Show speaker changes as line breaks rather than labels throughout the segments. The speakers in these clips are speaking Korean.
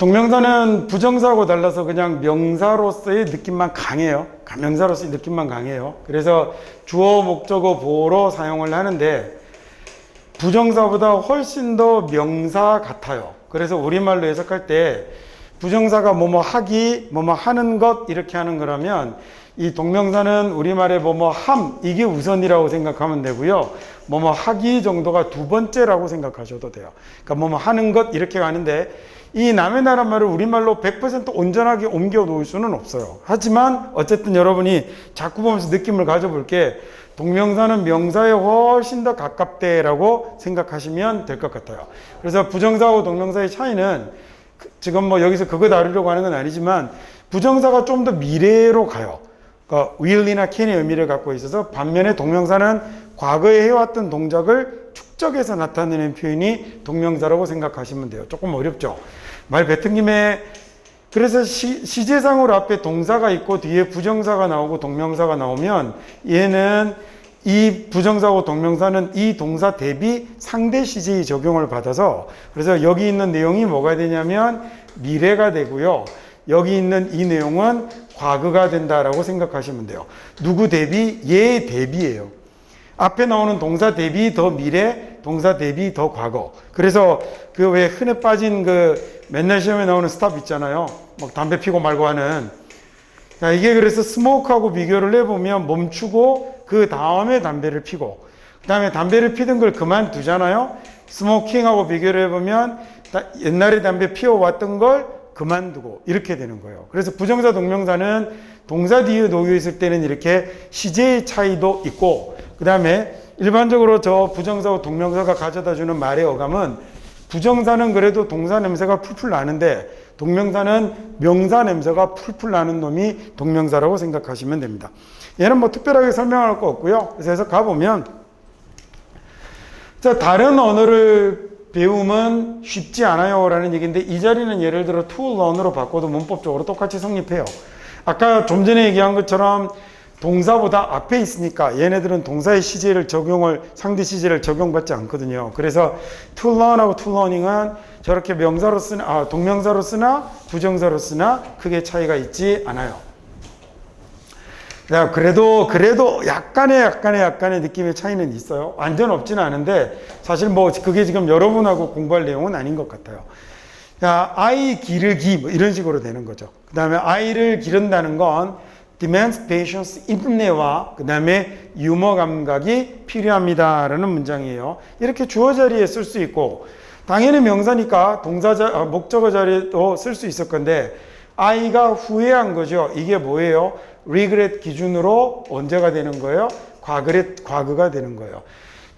동명사는 부정사하고 달라서 그냥 명사로서의 느낌만 강해요. 명사로서의 느낌만 강해요. 그래서 주어, 목적어, 보어로 사용을 하는데 부정사보다 훨씬 더 명사 같아요. 그래서 우리말로 해석할 때 부정사가 뭐뭐 하기, 뭐뭐 하는 것 이렇게 하는 거라면 이 동명사는 우리말에 뭐뭐 함 이게 우선이라고 생각하면 되고요. 뭐뭐 하기 정도가 두 번째라고 생각하셔도 돼요. 그러니까 뭐뭐 하는 것 이렇게 가는데 이 남의 나라 말을 우리말로 100% 온전하게 옮겨 놓을 수는 없어요. 하지만 어쨌든 여러분이 자꾸 보면서 느낌을 가져볼 게 동명사는 명사에 훨씬 더 가깝대라고 생각하시면 될 것 같아요. 그래서 부정사하고 동명사의 차이는 그- 지금 뭐 여기서 그거 다루려고 하는 건 아니지만 부정사가 좀 더 미래로 가요. 그러니까 will이나 can의 의미를 갖고 있어서 반면에 동명사는 과거에 해왔던 동작을 축적해서 나타내는 표현이 동명사라고 생각하시면 돼요. 조금 어렵죠. 말 뱉은 김에 그래서 시, 시제상으로 앞에 동사가 있고 뒤에 부정사가 나오고 동명사가 나오면 얘는 이 부정사고 동명사는 이 동사 대비 상대 시제의 적용을 받아서 그래서 여기 있는 내용이 뭐가 되냐면 미래가 되고요. 여기 있는 이 내용은 과거가 된다라고 생각하시면 돼요. 누구 대비? 얘 대비예요. 앞에 나오는 동사 대비 더 미래, 동사 대비 더 과거. 그래서 그 왜 흔해 빠진 그 맨날 시험에 나오는 스탑 있잖아요. 막 담배 피고 말고 하는. 자, 이게 그래서 스모크하고 비교를 해보면 멈추고 그 다음에 담배를 피고 그 다음에 담배를 피던 걸 그만두잖아요. 스모킹하고 비교를 해보면 다- 옛날에 담배 피워왔던 걸 그만두고 이렇게 되는 거예요. 그래서 부정사 동명사는 동사 뒤에 놓여 있을 때는 이렇게 시제의 차이도 있고 그 다음에 일반적으로 저 부정사와 동명사가 가져다 주는 말의 어감은 부정사는 그래도 동사 냄새가 풀풀 나는데 동명사는 명사 냄새가 풀풀 나는 놈이 동명사라고 생각하시면 됩니다. 얘는 뭐 특별하게 설명할 거 없고요. 그래서 가보면 자 다른 언어를 배움은 쉽지 않아요 라는 얘기인데 이 자리는 예를 들어 to learn으로 바꿔도 문법적으로 똑같이 성립해요. 아까 좀 전에 얘기한 것처럼 동사보다 앞에 있으니까 얘네들은 동사의 시제를 적용을 상대 시제를 적용받지 않거든요. 그래서 to learn하고 to learning은 저렇게 명사로 쓰나 아, 동명사로 쓰나 부정사로 쓰나 크게 차이가 있지 않아요. 야, 그래도, 그래도 약간의, 약간의, 약간의 느낌의 차이는 있어요. 완전 없지는 않은데, 사실 뭐, 그게 지금 여러분하고 공부할 내용은 아닌 것 같아요. 야, 아이 기르기, 뭐 이런 식으로 되는 거죠. 그 다음에 아이를 기른다는 건, demands patience, 인내와, 그 다음에 유머 감각이 필요합니다 라는 문장이에요. 이렇게 주어 자리에 쓸 수 있고, 당연히 명사니까 동사 자, 어, 목적어 자리에도 쓸 수 있을 건데, 아이가 후회한 거죠. 이게 뭐예요? regret 기준으로 언제가 되는 거예요? 과거의 과거가 되는 거예요.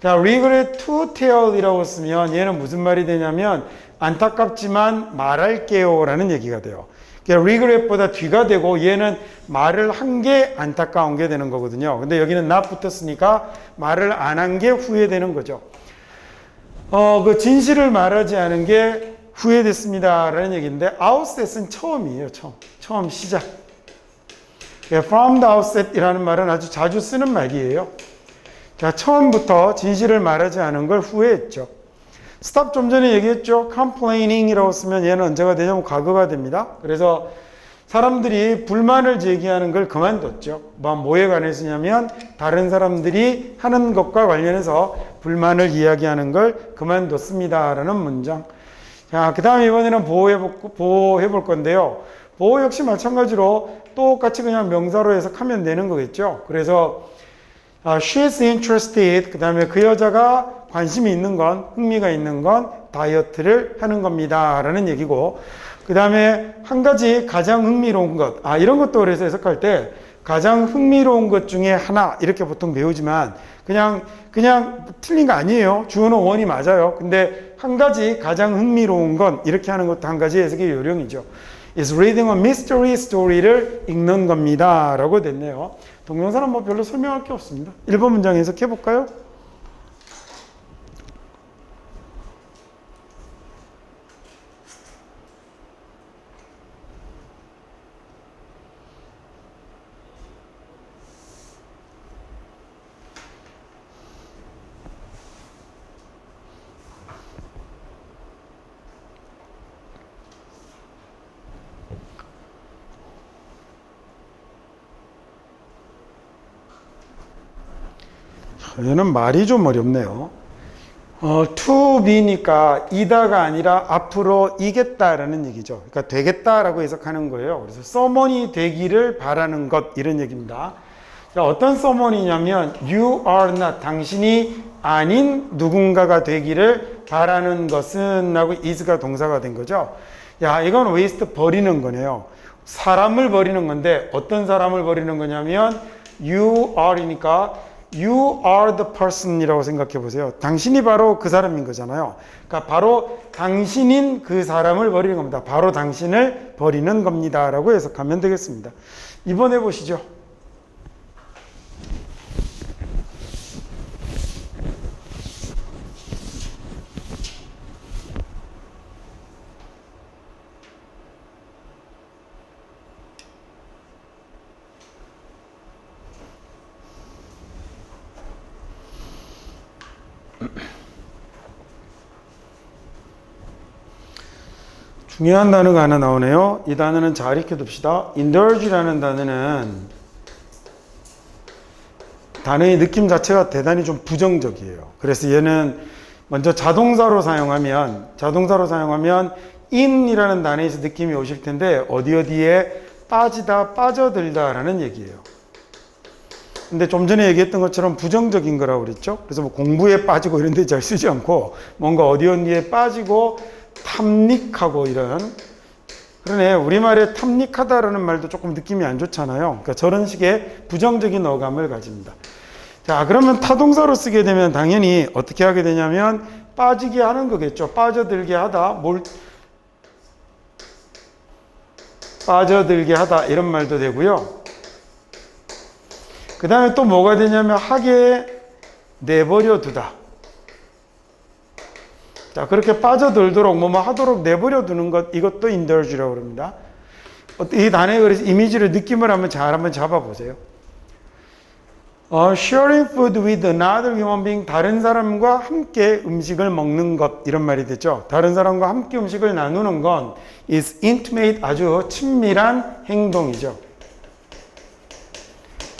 자, regret to tell이라고 쓰면 얘는 무슨 말이 되냐면 안타깝지만 말할게요 라는 얘기가 돼요. 그러니까 regret보다 뒤가 되고 얘는 말을 한 게 안타까운 게 되는 거거든요. 근데 여기는 not 붙었으니까 말을 안 한 게 후회되는 거죠. 어, 그 진실을 말하지 않은 게 후회됐습니다라는 얘기인데 outset은 처음이에요. 처음. 처음 시작. 예, from the outset이라는 말은 아주 자주 쓰는 말이에요. 자, 처음부터 진실을 말하지 않은 걸 후회했죠. 스탑 좀 전에 얘기했죠. complaining이라고 쓰면 얘는 언제가 되냐면 과거가 됩니다. 그래서 사람들이 불만을 제기하는 걸 그만뒀죠. 뭐 뭐에 관해서냐면 다른 사람들이 하는 것과 관련해서 불만을 이야기하는 걸 그만뒀습니다라는 문장. 자, 그 다음에 이번에는 보호해 볼, 보호해 볼 건데요. 보호 역시 마찬가지로 똑같이 그냥 명사로 해석하면 되는 거겠죠. 그래서 아, she is interested. 그 다음에 그 여자가 관심이 있는 건, 흥미가 있는 건 다이어트를 하는 겁니다. 라는 얘기고, 그 다음에 한 가지 가장 흥미로운 것. 아, 이런 것도 그래서 해석할 때 가장 흥미로운 것 중에 하나, 이렇게 보통 배우지만, 그냥, 그냥 틀린 거 아니에요. 주어는 원이 맞아요. 근데 한 가지 가장 흥미로운 건, 이렇게 하는 것도 한 가지 해석의 요령이죠. is reading a mystery story를 읽는 겁니다. 라고 됐네요. 동영상은 뭐 별로 설명할 게 없습니다. 1번 문장 해석해 볼까요? 얘는 말이 좀 어렵네요. 어, to be니까 이다가 아니라 앞으로 이겠다라는 얘기죠. 그러니까 되겠다라고 해석하는 거예요. 그래서 someone이 되기를 바라는 것 이런 얘기입니다. 자, 어떤 someone이냐면 you are not 당신이 아닌 누군가가 되기를 바라는 것은 하고 is가 동사가 된 거죠. 야, 이건 waste 버리는 거네요. 사람을 버리는 건데 어떤 사람을 버리는 거냐면 you are이니까 you are the person이라고 생각해 보세요. 당신이 바로 그 사람인 거잖아요. 그러니까 바로 당신인 그 사람을 버리는 겁니다. 바로 당신을 버리는 겁니다라고 해석하면 되겠습니다. 이번에 보시죠. 중요한 단어가 하나 나오네요. 이 단어는 잘 익혀둡시다. indulge라는 단어는 단어의 느낌 자체가 대단히 좀 부정적이에요. 그래서 얘는 먼저 자동사로 사용하면 자동사로 사용하면 in이라는 단어에서 느낌이 오실 텐데 어디 어디에 빠지다 빠져들다라는 얘기예요. 근데 좀 전에 얘기했던 것처럼 부정적인 거라고 그랬죠. 그래서 뭐 공부에 빠지고 이런 데 잘 쓰지 않고 뭔가 어디 어디에 빠지고 탐닉하고 이런 그러네 우리말에 탐닉하다라는 말도 조금 느낌이 안 좋잖아요. 그러니까 저런 식의 부정적인 어감을 가집니다. 자 그러면 타동사로 쓰게 되면 당연히 어떻게 하게 되냐면 빠지게 하는 거겠죠. 빠져들게 하다 뭘 빠져들게 하다 이런 말도 되고요. 그 다음에 또 뭐가 되냐면 하게 내버려 두다. 자, 그렇게 빠져들도록 뭐뭐 하도록 내버려 두는 것 이것도 indulge라고 합니다. 이 단어의 그래서 이미지를 느낌을 한번 잘 한번 잡아 보세요. 어, sharing food with another human being 다른 사람과 함께 음식을 먹는 것 이런 말이 되죠. 다른 사람과 함께 음식을 나누는 건 is intimate 아주 친밀한 행동이죠.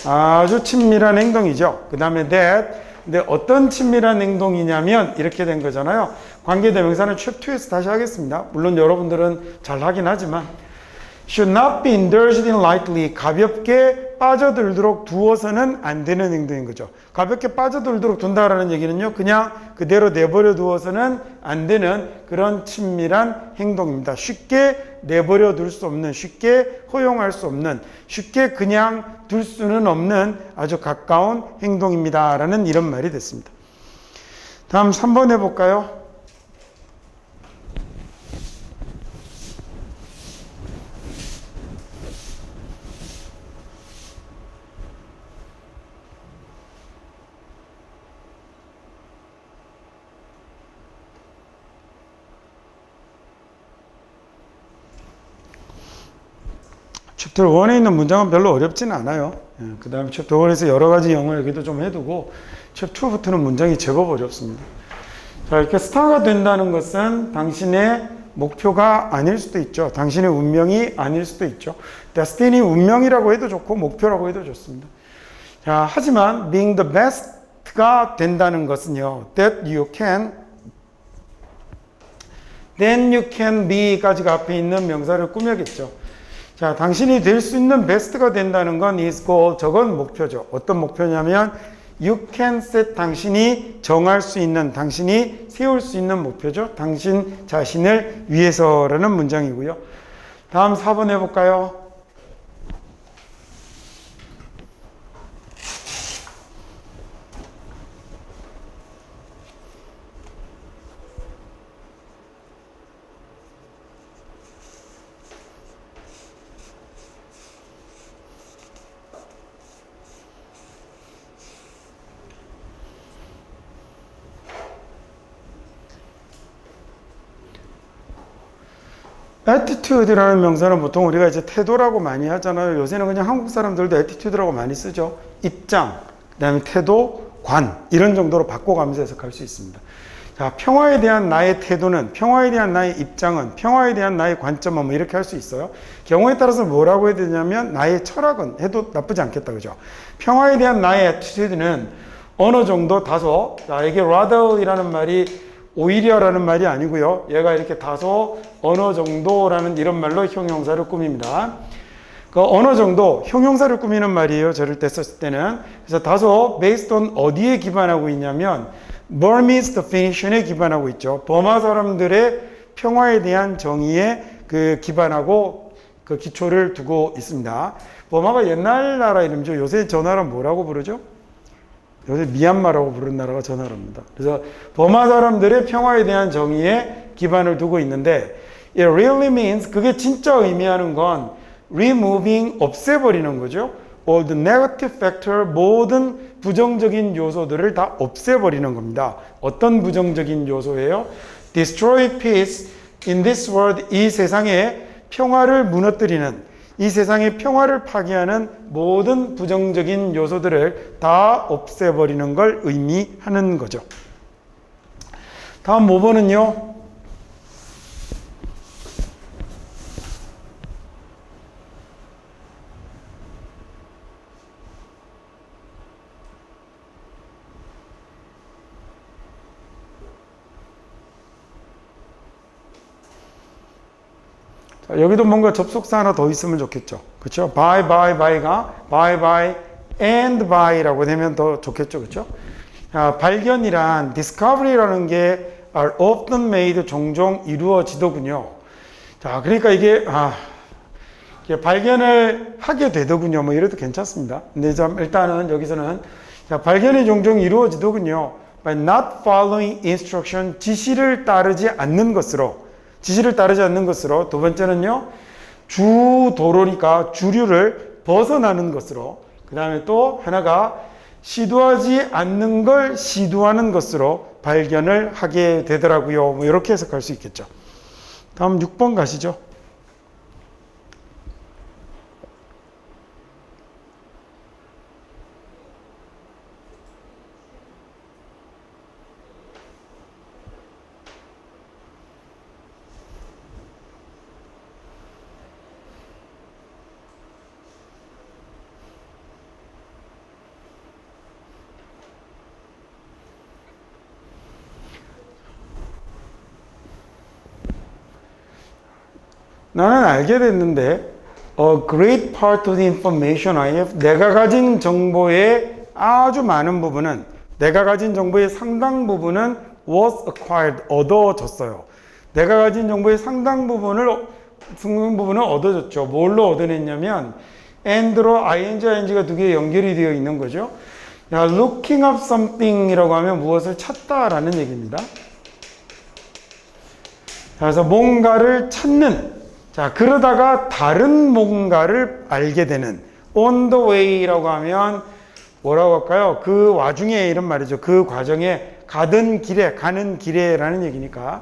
아주 친밀한 행동이죠. 그 다음에 that 근데 어떤 친밀한 행동이냐면 이렇게 된 거잖아요. 관계 대명사는 챕2에서 다시 하겠습니다. 물론 여러분들은 잘 하긴 하지만 should not be indulged in lightly 가볍게 빠져들도록 두어서는 안 되는 행동인 거죠. 가볍게 빠져들도록 둔다라는 얘기는요. 그냥 그대로 내버려 두어서는 안 되는 그런 친밀한 행동입니다. 쉽게 내버려 둘 수 없는 쉽게 허용할 수 없는 쉽게 그냥 둘 수는 없는 아주 가까운 행동입니다 라는 이런 말이 됐습니다. 다음 3번 해 볼까요? 챕터 1에 있는 문장은 별로 어렵지는 않아요. 그 다음에 챕터 1에서 여러 가지 영어 얘기도 좀 해두고 챕터 2부터는 문장이 제법 어렵습니다. 자, 이렇게 스타가 된다는 것은 당신의 목표가 아닐 수도 있죠. 당신의 운명이 아닐 수도 있죠. 데스티니 운명이라고 해도 좋고 목표라고 해도 좋습니다. 자, 하지만 being the best가 된다는 것은요. that you can then you can be까지가 앞에 있는 명사를 꾸며겠죠. 자, 당신이 될 수 있는 베스트가 된다는 건 is goal. 저건 목표죠. 어떤 목표냐면 you can set 당신이 정할 수 있는 당신이 세울 수 있는 목표죠. 당신 자신을 위해서라는 문장이고요. 다음 4번 해 볼까요? Attitude라는 명사는 보통 우리가 이제 태도라고 많이 하잖아요. 요새는 그냥 한국 사람들도 attitude라고 많이 쓰죠. 입장, 그다음에 태도, 관 이런 정도로 바꿔가면서 해석할 수 있습니다. 자, 평화에 대한 나의 태도는 평화에 대한 나의 입장은 평화에 대한 나의 관점은 뭐 이렇게 할 수 있어요. 경우에 따라서 뭐라고 해야 되냐면 나의 철학은 해도 나쁘지 않겠다 그죠? 평화에 대한 나의 attitude는 어느 정도 다소 자 이게 rather이라는 말이 오히려라는 말이 아니고요. 얘가 이렇게 다소 어느 정도라는 이런 말로 형용사를 꾸밉니다. 그 어느 정도 형용사를 꾸미는 말이에요. 저를 때 썼을 때는 그래서 다소 based on 어디에 기반하고 있냐면 Burmese definition에 기반하고 있죠. 버마 사람들의 평화에 대한 정의에 그 기반하고 그 기초를 두고 있습니다. 버마가 옛날 나라 이름이죠. 요새 저 나라 뭐라고 부르죠? 요새 미얀마라고 부르는 나라가 저 나라입니다. 그래서 버마 사람들의 평화에 대한 정의에 기반을 두고 있는데 it really means 그게 진짜 의미하는 건 removing 없애버리는 거죠. all the negative factor 모든 부정적인 요소들을 다 없애버리는 겁니다. 어떤 부정적인 요소예요? destroy peace in this world 이 세상에 평화를 무너뜨리는 이 세상의 평화를 파괴하는 모든 부정적인 요소들을 다 없애버리는 걸 의미하는 거죠. 다음 5번은요. 여기도 뭔가 접속사 하나 더 있으면 좋겠죠. 그렇죠? by, by, by가 by, by, and by라고 되면 더 좋겠죠. 그렇죠? 자, 발견이란 discovery라는 게 are often made 종종 이루어지더군요. 자, 그러니까 이게 아, 이게 발견을 하게 되더군요. 뭐 이래도 괜찮습니다. 근데 좀 일단은 여기서는 자, 발견이 종종 이루어지더군요. by not following instruction 지시를 따르지 않는 것으로 지시를 따르지 않는 것으로 두 번째는요 주 도로니까 주류를 벗어나는 것으로 그 다음에 또 하나가 시도하지 않는 걸 시도하는 것으로 발견을 하게 되더라고요. 뭐 이렇게 해석할 수 있겠죠. 다음 6번 가시죠 나는 알게 됐는데 a great part of the information I have 내가 가진 정보의 아주 많은 부분은 내가 가진 정보의 상당 부분은 was acquired 얻어졌어요. 내가 가진 정보의 상당 부분을 상당 부분은 얻어졌죠. 뭘로 얻어냈냐면 and로 ing, ing가 두 개 연결이 되어 있는 거죠. 야, looking up something이라고 하면 무엇을 찾다라는 얘기입니다. 그래서 뭔가를 찾는 자, 그러다가 다른 뭔가를 알게 되는 on the way라고 하면 뭐라고 할까요? 그 와중에 이런 말이죠. 그 과정에 가던 길에 가는 길에라는 얘기니까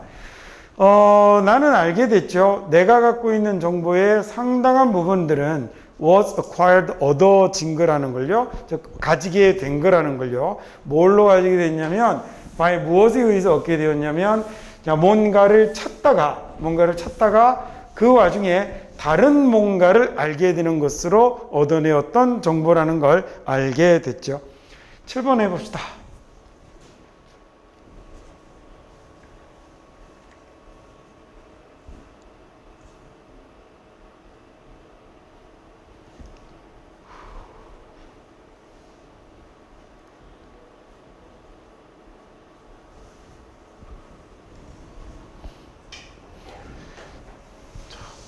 어, 나는 알게 됐죠. 내가 갖고 있는 정보의 상당한 부분들은 was acquired 얻어진 거라는 걸요. 즉 가지게 된 거라는 걸요. 뭘로 가지게 됐냐면 by 무엇에 의해서 얻게 되었냐면 자, 뭔가를 찾다가 뭔가를 찾다가 그 와중에 다른 뭔가를 알게 되는 것으로 얻어내었던 정보라는 걸 알게 됐죠. 7번 해봅시다.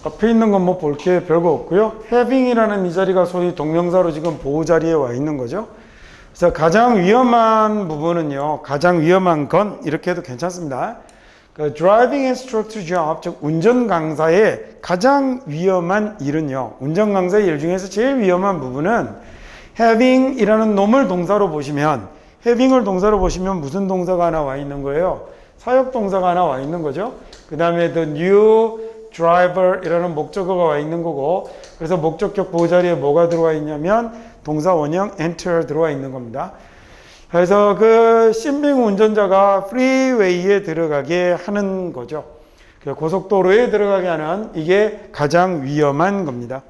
앞에 있는 건 뭐 볼 게 별거 없고요. having이라는 이 자리가 소위 동명사로 지금 보호 자리에 와 있는 거죠. 그래서 가장 위험한 부분은요. 가장 위험한 건 이렇게 해도 괜찮습니다. 그 driving instructor job, 즉 운전 강사의 가장 위험한 일은요. 운전 강사의 일 중에서 제일 위험한 부분은 having이라는 놈을 동사로 보시면 having을 동사로 보시면 무슨 동사가 하나 와 있는 거예요? 사역 동사가 하나 와 있는 거죠. 그 다음에 the new driver이라는 목적어가 와 있는 거고 그래서 목적격 보호자리에 뭐가 들어와 있냐면 동사 원형 enter 들어와 있는 겁니다. 그래서 그 신빙 운전자가 프리웨이에 들어가게 하는 거죠. 그 고속도로에 들어가게 하는 이게 가장 위험한 겁니다.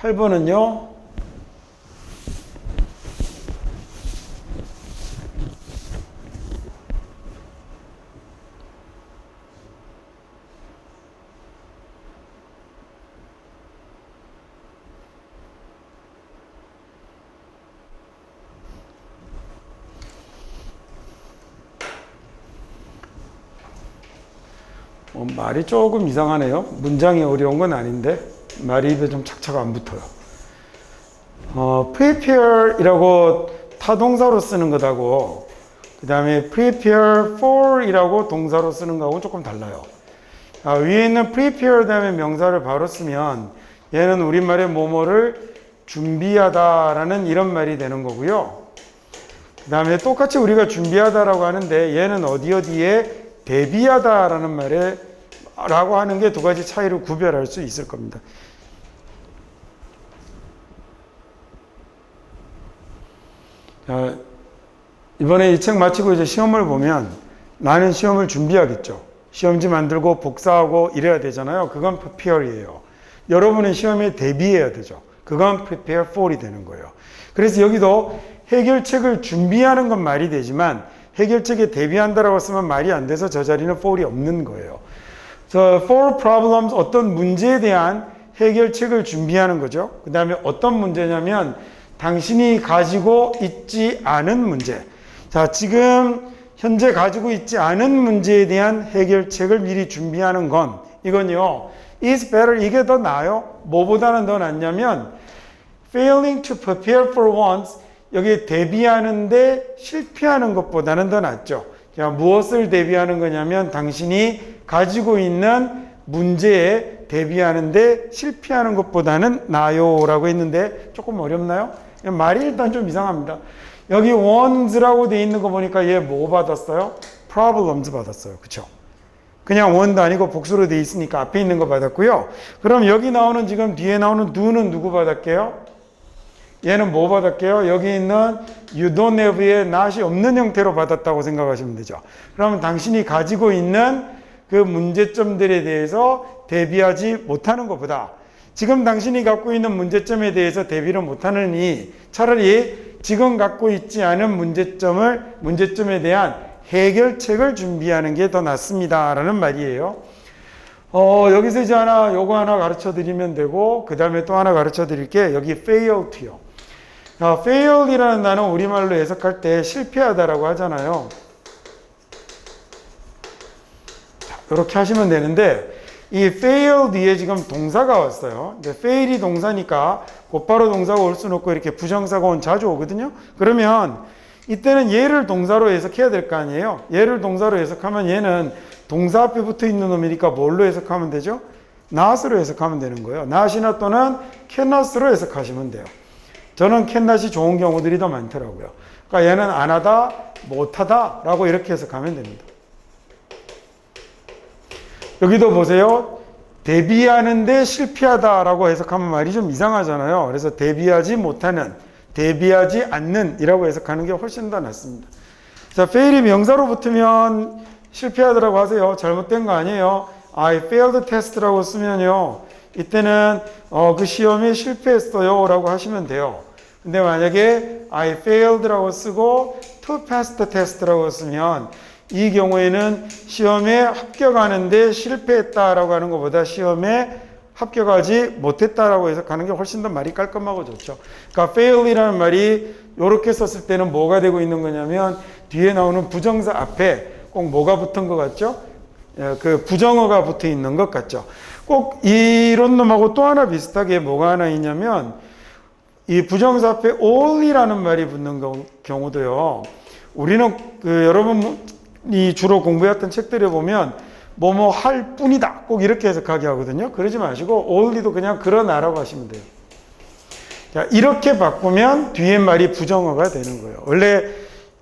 8번은요. 말이 조금 이상하네요. 문장이 어려운 건 아닌데 말이 입에 좀 착착 안 붙어요. 어, prepare이라고 타동사로 쓰는 것하고 그 다음에 prepare for이라고 동사로 쓰는 거하고 조금 달라요. 아, 위에 있는 prepare 다음에 명사를 바로 쓰면 얘는 우리말의 뭐뭐를 준비하다라는 이런 말이 되는 거고요. 그 다음에 똑같이 우리가 준비하다라고 하는데 얘는 어디 어디에 대비하다라는 말에 라고 하는 게 두 가지 차이를 구별할 수 있을 겁니다. 자, 이번에 이 책 마치고 이제 시험을 보면 나는 시험을 준비하겠죠. 시험지 만들고 복사하고 이래야 되잖아요. 그건 prepare이에요. 여러분은 시험에 대비해야 되죠. 그건 prepare for이 되는 거예요. 그래서 여기도 해결책을 준비하는 건 말이 되지만 해결책에 대비한다라고 쓰면 말이 안 돼서 저 자리는 for이 없는 거예요. 저 for problems 어떤 문제에 대한 해결책을 준비하는 거죠. 그 다음에 어떤 문제냐면 당신이 가지고 있지 않은 문제. 자, 지금 현재 가지고 있지 않은 문제에 대한 해결책을 미리 준비하는 건 이건요. is better 이게 더 나아요. 뭐보다는 더 낫냐면 failing to prepare for once 여기 대비하는데 실패하는 것보다는 더 낫죠. 자, 무엇을 대비하는 거냐면 당신이 가지고 있는 문제에 대비하는데 실패하는 것보다는 나요라고 했는데 조금 어렵나요? 말이 일단 좀 이상합니다. 여기 ones라고 돼 있는 거 보니까 얘 뭐 받았어요? problems 받았어요. 그쵸? 그냥 원도 아니고 복수로 돼 있으니까 앞에 있는 거 받았고요. 그럼 여기 나오는 지금 뒤에 나오는 do는 누구 받았게요? 얘는 뭐 받았게요? 여기 있는 you don't have의 not이 없는 형태로 받았다고 생각하시면 되죠. 그러면 당신이 가지고 있는 그 문제점들에 대해서 대비하지 못하는 것보다 지금 당신이 갖고 있는 문제점에 대해서 대비를 못하느니 차라리 지금 갖고 있지 않은 문제점을 문제점에 대한 해결책을 준비하는 게 더 낫습니다라는 말이에요. 어, 여기서 이제 하나 요거 하나 가르쳐 드리면 되고 그 다음에 또 하나 가르쳐 드릴 게 여기 fail to요. 자, fail이라는 단어 우리말로 해석할 때 실패하다라고 하잖아요. 자, 이렇게 하시면 되는데 이 fail 뒤에 지금 동사가 왔어요. 근데 fail이 동사니까 곧바로 동사가 올 수는 없고 이렇게 부정사가 온 자주 오거든요. 그러면 이때는 얘를 동사로 해석해야 될 거 아니에요. 얘를 동사로 해석하면 얘는 동사 앞에 붙어 있는 놈이니까 뭘로 해석하면 되죠? not으로 해석하면 되는 거예요. not이나 또는 cannot으로 해석하시면 돼요. 저는 캔낫이 좋은 경우들이 더 많더라고요. 그러니까 얘는 안 하다, 못 하다 라고 이렇게 해석하면 됩니다. 여기도 보세요. 대비하는데 실패하다라고 해석하면 말이 좀 이상하잖아요. 그래서 대비하지 못하는, 대비하지 않는 이라고 해석하는 게 훨씬 더 낫습니다. 자, fail이 명사로 붙으면 실패하더라고 하세요. 잘못된 거 아니에요. I failed test라고 쓰면요. 이때는 어, 그 시험에 실패했어요 라고 하시면 돼요. 근데 만약에 I failed라고 쓰고 to pass the test라고 쓰면 이 경우에는 시험에 합격하는데 실패했다라고 하는 것보다 시험에 합격하지 못했다라고 해석하는 게 훨씬 더 말이 깔끔하고 좋죠. 그러니까 fail이라는 말이 이렇게 썼을 때는 뭐가 되고 있는 거냐면 뒤에 나오는 부정사 앞에 꼭 뭐가 붙은 것 같죠? 예, 그 부정어가 붙어 있는 것 같죠. 꼭 이런 놈하고 또 하나 비슷하게 뭐가 하나 있냐면 이 부정사 앞에 all이라는 말이 붙는 경우도요. 우리는 그 여러분 이 주로 공부했던 책들에 보면 뭐뭐 할 뿐이다. 꼭 이렇게 해석하게 하거든요. 그러지 마시고 all이도 그냥 그러나라고 하시면 돼요. 자, 이렇게 바꾸면 뒤에 말이 부정어가 되는 거예요. 원래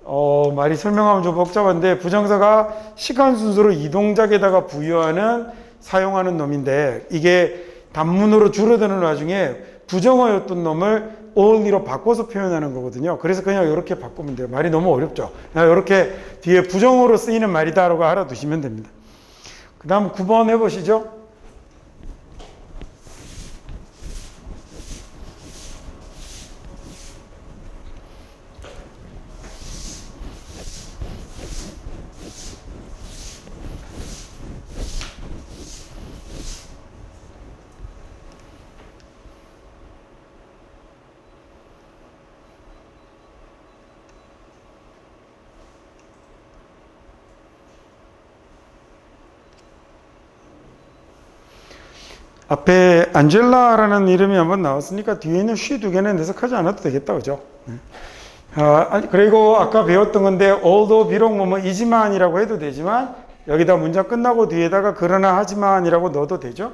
어, 말이 설명하면 좀 복잡한데 부정사가 시간 순서로 이동작에다가 부여하는 사용하는 놈인데 이게 단문으로 줄어드는 와중에 부정어였던 놈을 only로 바꿔서 표현하는 거거든요. 그래서 그냥 이렇게 바꾸면 돼요. 말이 너무 어렵죠. 이렇게 뒤에 부정어로 쓰이는 말이다라고 알아두시면 됩니다. 그 다음 9번 해보시죠. 앞에 안젤라라는 이름이 한번 나왔으니까 뒤에 있는 쉬 두 개는 해석하지 않아도 되겠다, 그죠? 네. 아, 그리고 아까 배웠던 건데, although 비록 뭐뭐 이지만이라고 해도 되지만, 여기다 문장 끝나고 뒤에다가 그러나 하지만이라고 넣어도 되죠?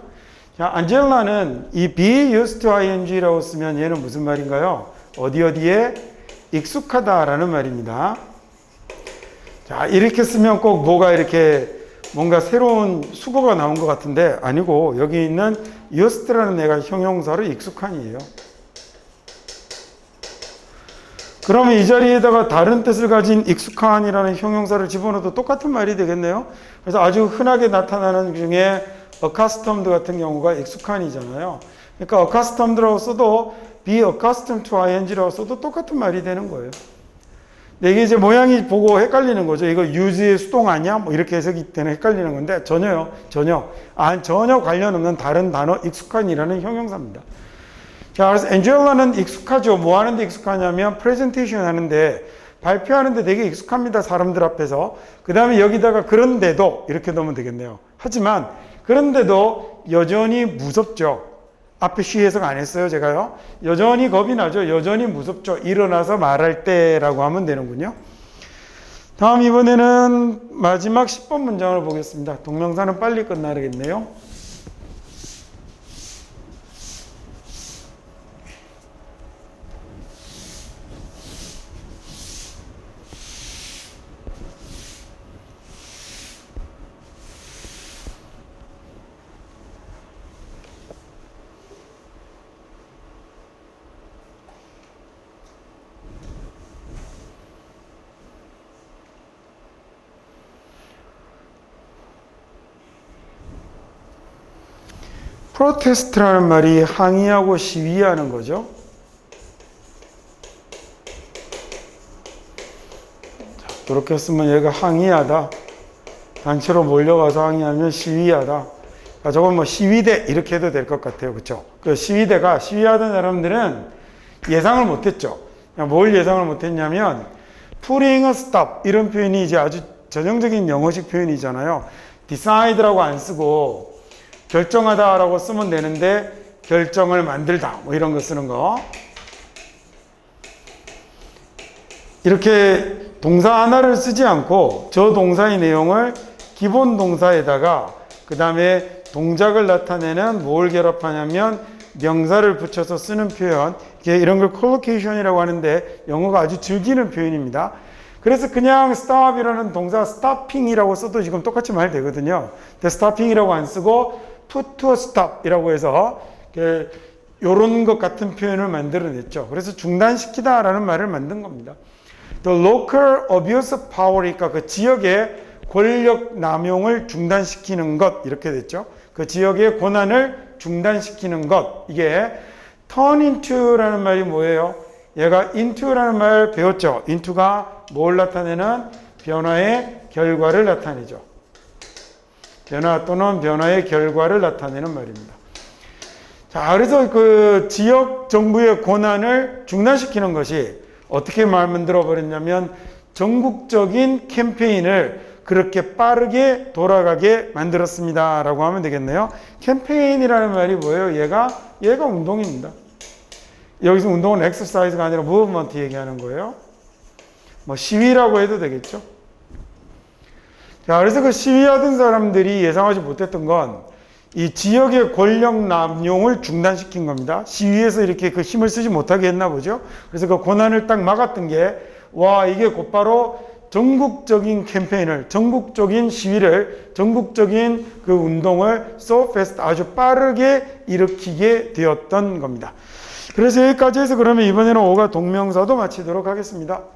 자, 안젤라는 이 be used to ing라고 쓰면 얘는 무슨 말인가요? 어디 어디에 익숙하다라는 말입니다. 자, 이렇게 쓰면 꼭 뭐가 이렇게 뭔가 새로운 수거가 나온 것 같은데 아니고 여기 있는 used라는 애가 형용사로 익숙한이에요. 그러면 이 자리에다가 다른 뜻을 가진 익숙한이라는 형용사를 집어넣어도 똑같은 말이 되겠네요. 그래서 아주 흔하게 나타나는 중에 accustomed 같은 경우가 익숙한이잖아요. 그러니까 accustomed라고 써도 be accustomed to ing라고 써도 똑같은 말이 되는 거예요. 근데 이게 이제 모양이 보고 헷갈리는 거죠. 이거 유즈의 수동 아니야? 뭐 이렇게 해석이 되는 헷갈리는 건데 전혀요. 전혀. 아, 전혀 관련 없는 다른 단어 익숙한이라는 형용사입니다. 자, 그래서 엔젤라는 익숙하죠. 뭐 하는데 익숙하냐면 프레젠테이션 하는데 발표하는데 되게 익숙합니다. 사람들 앞에서. 그 다음에 여기다가 그런데도 이렇게 넣으면 되겠네요. 하지만 그런데도 여전히 무섭죠. 앞에 쉬 해석 안 했어요, 제가요. 여전히 겁이 나죠. 여전히 무섭죠. 일어나서 말할 때라고 하면 되는군요. 다음 이번에는 마지막 10번 문장을 보겠습니다. 동명사는 빨리 끝나겠네요. 프로테스트라는 말이 항의하고 시위하는 거죠. 자, 그렇게 쓰면 얘가 항의하다. 단체로 몰려가서 항의하면 시위하다. 아, 저건 뭐 시위대 이렇게 해도 될 것 같아요. 그렇죠? 그 시위대가 시위하던 사람들은 예상을 못했죠. 뭘 예상을 못했냐면 putting a stop 이런 표현이 이제 아주 전형적인 영어식 표현이잖아요. decide라고 안 쓰고 결정하다라고 쓰면 되는데 결정을 만들다 뭐 이런 거 쓰는 거 이렇게 동사 하나를 쓰지 않고 저 동사의 내용을 기본 동사에다가 그 다음에 동작을 나타내는 뭘 결합하냐면 명사를 붙여서 쓰는 표현 이런 걸 콜로케이션이라고 하는데 영어가 아주 즐기는 표현입니다. 그래서 그냥 stop이라는 동사 stopping이라고 써도 지금 똑같이 말 되거든요. 근데 stopping이라고 안 쓰고 put to stop 이라고 해서 이런 것 같은 표현을 만들어냈죠. 그래서 중단시키다라는 말을 만든 겁니다. The local abuse of power이니까 그 지역의 권력 남용을 중단시키는 것 이렇게 됐죠. 그 지역의 권한을 중단시키는 것 이게 turn into라는 말이 뭐예요? 얘가 into라는 말 배웠죠. into가 뭘 나타내는 변화의 결과를 나타내죠. 변화 또는 변화의 결과를 나타내는 말입니다. 자, 그래서 그 지역 정부의 권한을 중단시키는 것이 어떻게 말 만들어 버렸냐면 전국적인 캠페인을 그렇게 빠르게 돌아가게 만들었습니다 라고 하면 되겠네요. 캠페인이라는 말이 뭐예요? 얘가 얘가 운동입니다. 여기서 운동은 엑서사이즈가 아니라 무브먼트 얘기하는 거예요. 뭐 시위라고 해도 되겠죠. 자, 그래서 그 시위하던 사람들이 예상하지 못했던 건 이 지역의 권력 남용을 중단시킨 겁니다. 시위에서 이렇게 그 힘을 쓰지 못하게 했나 보죠. 그래서 그 권한을 딱 막았던 게, 와, 이게 곧바로 전국적인 캠페인을, 전국적인 시위를, 전국적인 그 운동을 so fast 아주 빠르게 일으키게 되었던 겁니다. 그래서 여기까지 해서 그러면 이번에는 오가 동명사도 마치도록 하겠습니다.